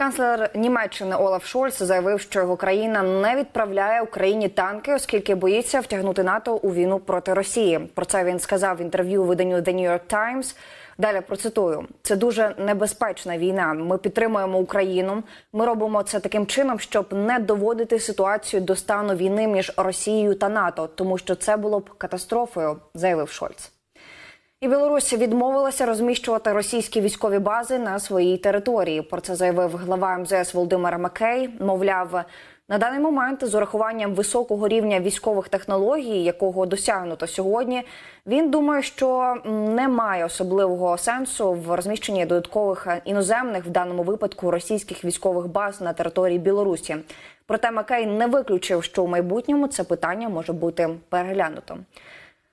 Канцлер Німеччини Олаф Шольц заявив, що його країна не відправляє Україні танки, оскільки боїться втягнути НАТО у війну проти Росії. Про це він сказав в інтерв'ю виданню The New York Times. Далі процитую: це дуже небезпечна війна. Ми підтримуємо Україну. Ми робимо це таким чином, щоб не доводити ситуацію до стану війни між Росією та НАТО, тому що це було б катастрофою, заявив Шольц. І Білорусь відмовилася розміщувати російські військові бази на своїй території. Про це заявив глава МЗС Володимир Макей. Мовляв, на даний момент з урахуванням високого рівня військових технологій, якого досягнуто сьогодні, він думає, що немає особливого сенсу в розміщенні додаткових іноземних в даному випадку російських військових баз на території Білорусі. Проте Макей не виключив, що у майбутньому це питання може бути переглянуто.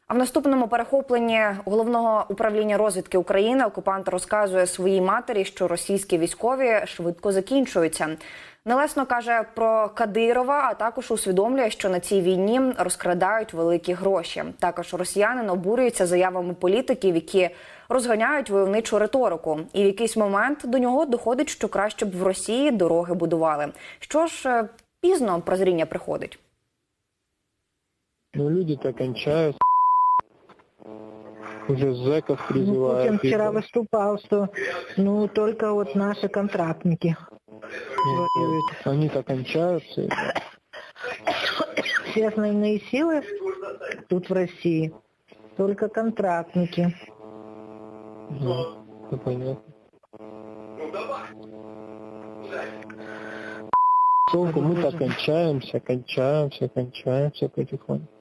А в наступному перехопленні головного управління розвідки України окупант розказує своїй матері, що російські військові швидко закінчуються. Нелесно каже про Кадирова, а також усвідомлює, що на цій війні розкрадають великі гроші. Також росіянин обурюється заявами політиків, які розганяють войовничу риторику. І в якийсь момент до нього доходить, що краще б в Росії дороги будували. Що ж е, пізно прозріння приходить. Ну, люди-то кончают. Уже зэков Ну, призывают. Путин вчера выступал, что ну только вот наши контрактники Ну, воюют. Они-то кончаются. Все основные силы тут в России только контрактники. Ну, это понятно. Толку мы так кончаемся, кончаемся, кончаемся потихоньку.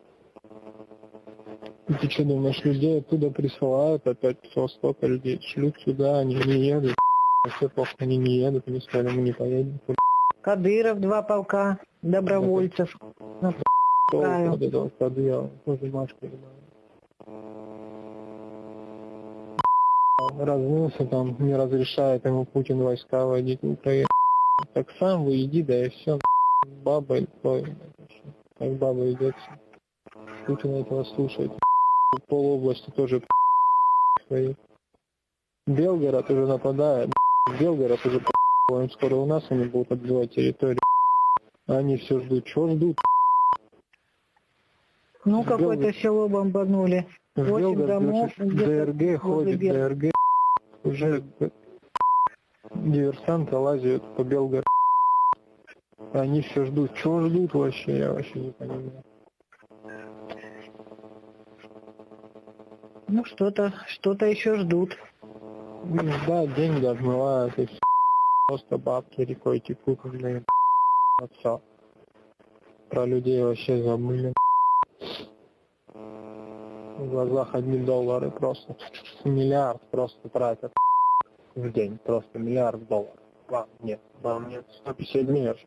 Ты что думаешь, людей оттуда присылают опять с востока людей, шлют сюда, они не едут. Вообще плохо, они не едут, они сказали, мы не поедем. Кадыров два полка добровольцев. Ну, этого подъела, тоже Машка Размылся там, не разрешает ему Путин войска водить в Украину. Так сам вы иди, да и все. Баба и то, как баба идется. Путин этого слушает. Пол области тоже свои. Белгород уже нападает. Белгород уже им скоро у нас они будут отбивать территорию. Они все ждут. Чего ждут? ну какое-то село бомбанули. Восемь домов, ДРГ ходит, ДРГ уже диверсанты лазят по Белгороду. Они все ждут. Чего ждут вообще, я вообще не понимаю. Ну что-то, что-то еще ждут. Ну, Да, деньги отмывают и все. Просто бабки рекой текут, блин. Отца. Про людей вообще забыли. В глазах одни доллары просто. Миллиард просто тратят в день. Просто миллиард долларов. Вам нет, вам нет. 150 дней. аж.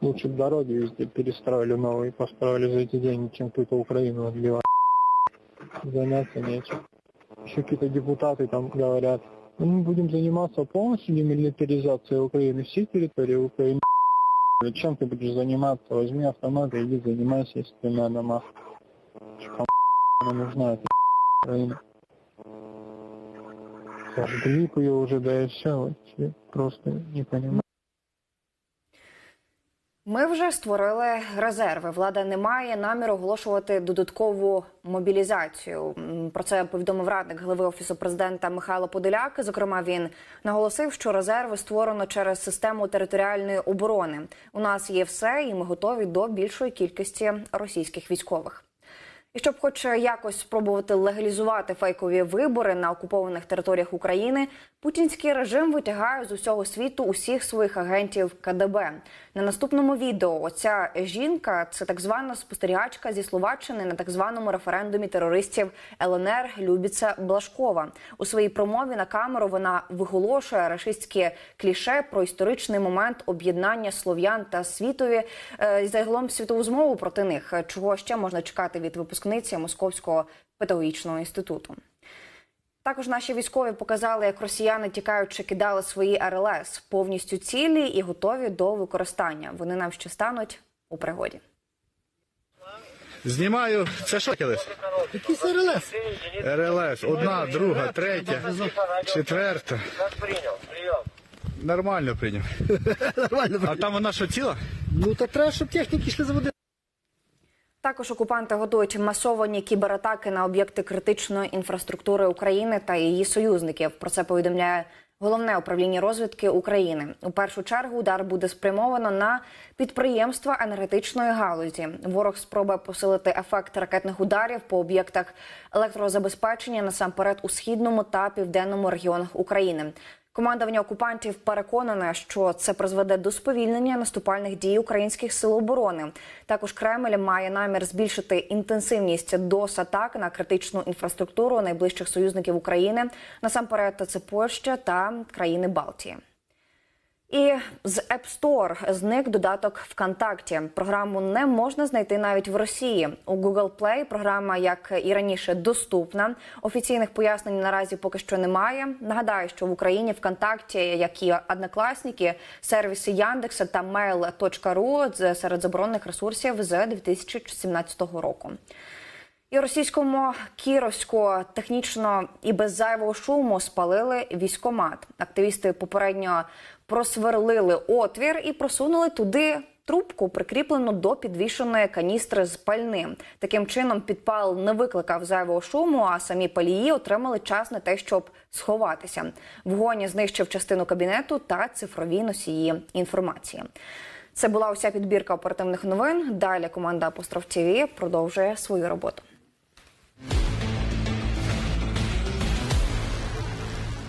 Лучше бы дороги везде перестроили новые, построили за эти деньги, чем тут Украину отбивать. Заняться нечем. Еще какие-то депутаты там говорят, «Ну, мы будем заниматься полностью демилитаризацией Украины, всей территории Украины. Чем ты будешь заниматься? Возьми автомат и иди занимайся, если тебе надо, мах. Кому она нужна, эта Украина? Сожгли ее уже, да и все. Вообще просто не понимаю. Ми вже створили резерви. Влада не має наміру оголошувати додаткову мобілізацію. Про це повідомив радник голови офісу президента Михайло Подоляк. Зокрема, він наголосив, що резерви створено через систему територіальної оборони. У нас є все, і ми готові до більшої кількості російських військових. І щоб, хоч якось спробувати легалізувати фейкові вибори на окупованих територіях України, путінський режим витягає з усього світу усіх своїх агентів КДБ. На наступному відео оця жінка це так звана спостерігачка зі Словаччини на так званому референдумі терористів ЛНР Любіца Блашкова. У своїй промові на камеру вона виголошує рашистські кліше про історичний момент об'єднання слов'ян та світові е, загалом світову змову проти них. Чого ще можна чекати від випускниці Московського педагогічного інституту? Також наші військові показали, як росіяни тікаючи кидали свої РЛС повністю цілі і готові до використання. Вони нам ще стануть у пригоді. Знімаю. Це що келес? Якийсь РЛС. РЛС. Одна, друга, третя, четверта. Нормально прийняв. Нормально. А там вона що ціла? Ну та треба, щоб техніки йшли за води. Також окупанти готують масовані кібератаки на об'єкти критичної інфраструктури України та її союзників. Про це повідомляє головне управління розвідки України. У першу чергу удар буде спрямовано на підприємства енергетичної галузі. Ворог спробує посилити ефект ракетних ударів по об'єктах електрозабезпечення насамперед у східному та південному регіонах України. Командування окупантів переконане, що це призведе до сповільнення наступальних дій українських сил оборони. Також Кремль має намір збільшити інтенсивність дос атак на критичну інфраструктуру найближчих союзників України. Насамперед, це Польща та країни Балтії. І з App Store зник додаток ВКонтакті. Програму не можна знайти навіть в Росії. У Google Play програма, як і раніше, доступна. Офіційних пояснень наразі поки що немає. Нагадаю, що в Україні ВКонтакті, як і однокласники, сервіси Яндекса та Mail.ru серед заборонених ресурсів з 2017 року. І російському Кіровську технічно і без зайвого шуму спалили військомат. Активісти попередньо просверлили отвір і просунули туди трубку, прикріплену до підвішеної каністри з пальним. Таким чином підпал не викликав зайвого шуму, а самі палії отримали час на те, щоб сховатися. Вогонь знищив частину кабінету та цифрові носії інформації. Це була уся підбірка оперативних новин. Далі команда Апостроф ТВ продовжує свою роботу.